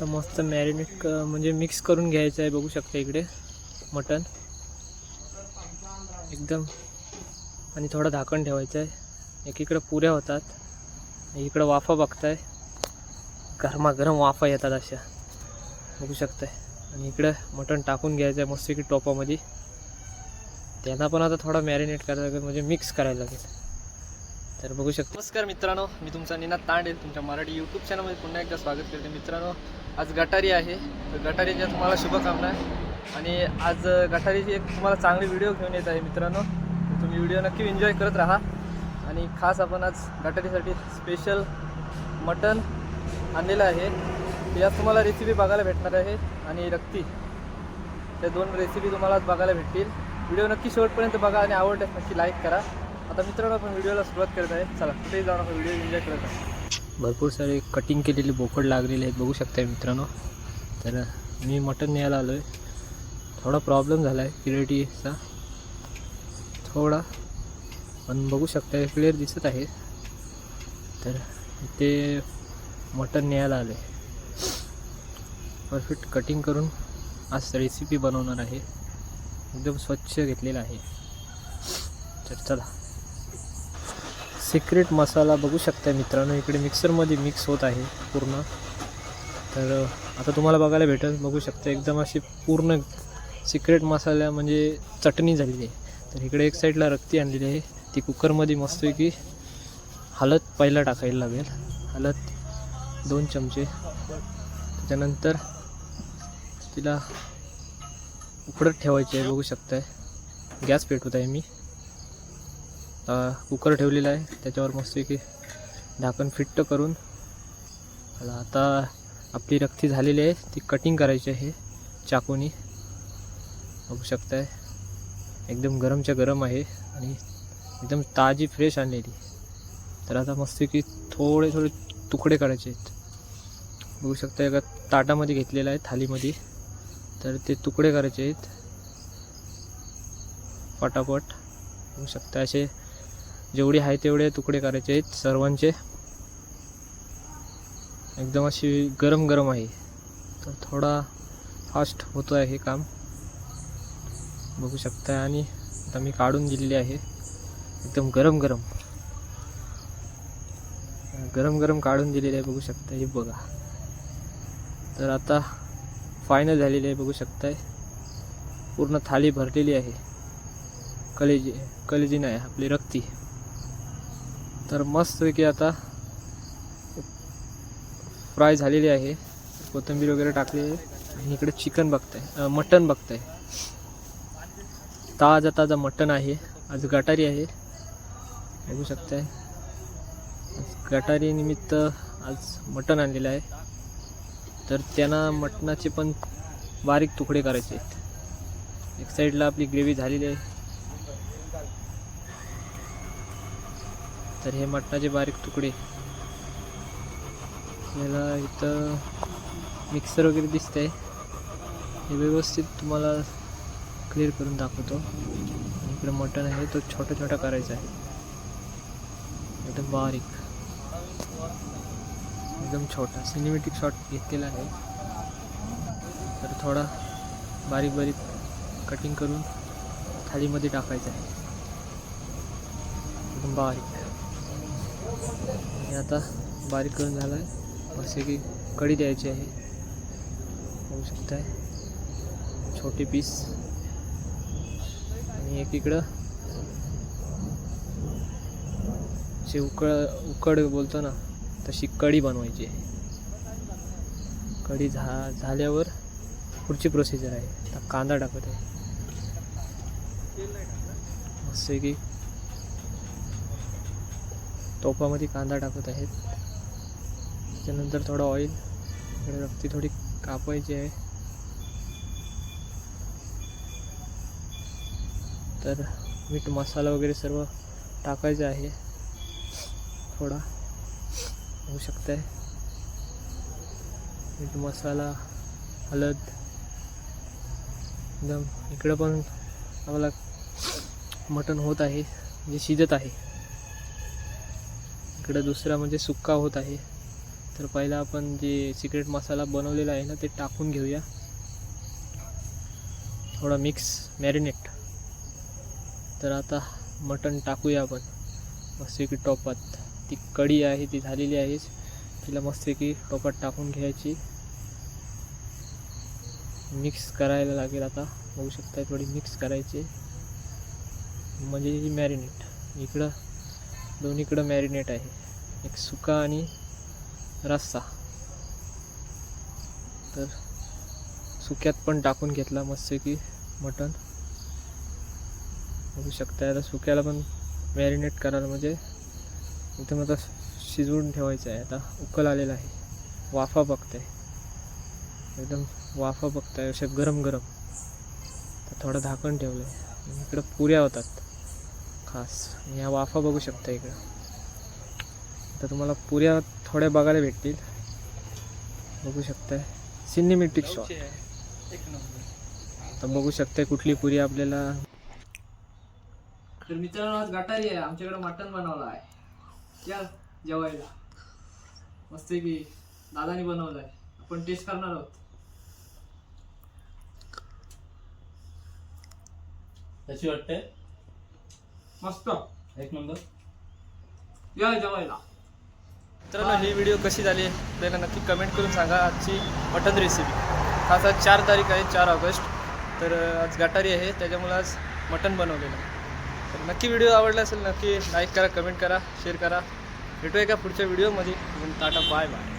तर मस्त मॅरिनेट क म्हणजे मिक्स करून घ्यायचं आहे बघू शकता इकडे. मटण. एकदम. आणि थोडं झाकण ठेवायचं आहे. एकीकडं पुऱ्या होतात. आणि इकडं वाफा बघताय. गरमागरम वाफा येतात अशा. बघू शकताय. आणि इकडं मटण टाकून घ्यायचं आहे मस्त की टोपामध्ये. त्यांना पण आता थोडा मॅरिनेट करायला लागेल म्हणजे मिक्स करायला लागेल. तर बघू शकतो. नमस्कार मित्रांनो मी तुमचा निनाद तांडे तुमच्या मराठी यूट्यूब चॅनलमध्ये पुन्हा एकदा स्वागत करते. मित्रांनो आज गटारी आहे. तर गटारीच्या तुम्हाला शुभकामना. आणि आज गटारीची एक तुम्हाला चांगली व्हिडिओ घेऊन येत आहे मित्रांनो. तुम्ही व्हिडिओ नक्की एन्जॉय करत राहा. आणि खास आपण आज गटारीसाठी स्पेशल मटन आणलेलं आहे. यात तुम्हाला रेसिपी बघायला भेटणार आहे. आणि रक्ती. त्या दोन रेसिपी तुम्हाला आज बघायला भेटतील. व्हिडिओ नक्की शेवटपर्यंत बघा आणि आवडल्यास नक्की लाईक करा. आता मित्रांनो आपण व्हिडिओला सुरुवात करत आहे. चला कुठेही जाऊन आपण व्हिडिओ एन्जॉय करत आहे भरपूर सारे कटिंग केलेले बोकड लागलेले आहेत बघू शकताय मित्रांनो. तर मी मटण न्यायला आलो आहे थोडा प्रॉब्लेम झाला आहे क्लिअरिटीचा थोडा पण बघू शकता क्लिअर दिसत आहे. तर ते मटण न्यायला आलं आहे परफेक्ट कटिंग करून आज रेसिपी बनवणार आहे. एकदम स्वच्छ घेतलेला आहे. तर चला. सिक्रेट मसाला बघू शकता मित्रांनो. इकडे मिक्सरमध्ये मिक्स होत आहे पूर्ण. तर आता तुम्हाला बघायला भेटेल. बघू शकता एकदम अशी पूर्ण सिक्रेट मसाला म्हणजे चटणी झालेली आहे. तर इकडे एक साईडला रक्ती आणलेली आहे. ती कुकरमध्ये मस्तपैकी हळद पहिला टाकायला लागेल. हळद दोन चमचे. त्याच्यानंतर तिला उकडत ठेवायची आहे बघू शकताय. गॅस पेटवत आहे मी. कुकर ठेवलेला आहे. त्याच्यावर मस्तपैकी झाकण फिट्ट करून आता आपली रक्ती झालेली आहे. ती कटिंग करायची आहे. चाकूनी. बघू शकताय. एकदम गरमच्या गरम आहे आणि एकदम ताजी फ्रेश आणलेली. तर आता मस्तपैकी थोडे थोडे तुकडे काढायचे आहेत. बघू शकता एका ताटामध्ये घेतलेलं आहे थालीमध्ये. तर ते तुकडे करायचे आहेत. पटापट. बघू शकता असे जेवढे आहे तेवढे तुकडे करायचे आहेत सर्वांचे. एकदम अशी गरम गरम आहे. तर थोडा फास्ट होतो आहे हे काम. बघू शकता आणि आता मी काढून दिलेली आहे. एकदम गरम गरम गरम गरम काढून दिलेले आहे बघू शकता हे बघा. तर आता फायनल झालेली आहे बघू शकताय. पूर्ण थाली भरलेली आहे. कलेजी कलेजी नाही आपली रक्ती. तर मस्तपैकी आता फ्राय झालेली आहे. कोथिंबीर वगैरे टाकली आहे. आणि इकडे चिकन बघताय. मटन बघताय. ताजा ताजा मटन आहे. आज गटारी आहे. बघू शकताय. गटारी निमित्त आज मटन आणलेलं आहे. तर त्यांना मटणाचे पण बारीक तुकडे करायचे आहेत. एक साईडला आपली ग्रेव्ही झालेली आहे. तर हे मटणाचे बारीक तुकडे. याला इथं मिक्सर वगैरे दिसतंय. हे व्यवस्थित तुम्हाला क्लिअर करून दाखवतो. इकडे मटण आहे तो छोटा छोटा करायचा आहे. एकदम बारीक. एकदम छोटा. सिनेमॅटिक शॉट घेतलेला आहे. तर थोडा बारीक बारीक कटिंग करून थालीमध्ये टाकायचं आहे. एकदम बारीक. आणि आता बारीक करून झाला आहे असे की कढी द्यायची आहे. होऊ शकत आहे छोटे पीस. आणि एक इकडं जे उकळ उकड बोलतो ना तशी कढी बनवायची आहे. कढी झा झाल्यावर पुढची प्रोसिजर आहे. आता कांदा टाकत आहे मस्त की टोपामध्ये कांदा टाकत आहेत. त्याच्यानंतर थोडं ऑइल इकडे रक्ती थोडी कापायची आहे. तर मीठ मसाला वगैरे सर्व टाकायचं आहे. थोडा होऊ शकताय. मीठ मसाला हळद एकदम इकडं पण आम्हाला मटण होत आहे जे शिजत आहे. इकडं दुसरा म्हणजे सुक्का होत आहे. तर पहिला आपण जे सिक्रेट मसाला बनवलेला आहे ना ते टाकून घेऊया. थोडा मिक्स मॅरिनेट तर आता मटण टाकूया आपण. मस्तपैकी टोपात. ती कढी आहे ती झालेली आहे. तिला मस्तपैकी टोपात टाकून घ्यायची. मिक्स करायला लागेल आता. बघू शकता थोडी मिक्स करायची. म्हणजे मॅरिनेट इकडं दोन्हीकडं मॅरिनेट आहे. एक सुका आणि रस्सा. तर सुक्यात पण टाकून घेतला मस्त की मटण. बघू शकता आता सुक्याला पण मॅरिनेट करायला म्हणजे एकदम आता शिजवून ठेवायचं आहे. आता उकल आलेला आहे. वाफा बघताय. एकदम वाफा बघताय अशा गरम गरम. तर थोडं झाकण ठेवलं आहे इकडं पुऱ्या होतात. खास. आणि ह्या वाफा बघू शकता इकडं. तर तुम्हाला पुऱ्या थोड्या बघायला भेटतील. बघू शकताय. सिनेमॅटिक शॉट तर बघू शकताय कुठली पुरी आपल्याला. तर मित्रांनो आज गटारी आहे. आमच्याकडे मटण बनवलं आहे. या जेवायला. मस्त की दादानी बनवलं आहे आपण टेस्ट करणार आहोत. कशी वाटते मस्त. एक नंबर. या जेवायला. मित्रांनो ही व्हिडिओ कशी झाली त्याला नक्की कमेंट करून सांगा. आजची मटन रेसिपी आज आज चार तारीख आहे चार ऑगस्ट. तर आज गटारी आहे त्याच्यामुळे आज मटन बनवलेलं आहे. तर नक्की व्हिडिओ आवडला असेल नक्की लाईक करा कमेंट करा शेअर करा. भेटूया का पुढच्या व्हिडिओमध्ये टाटा बाय बाय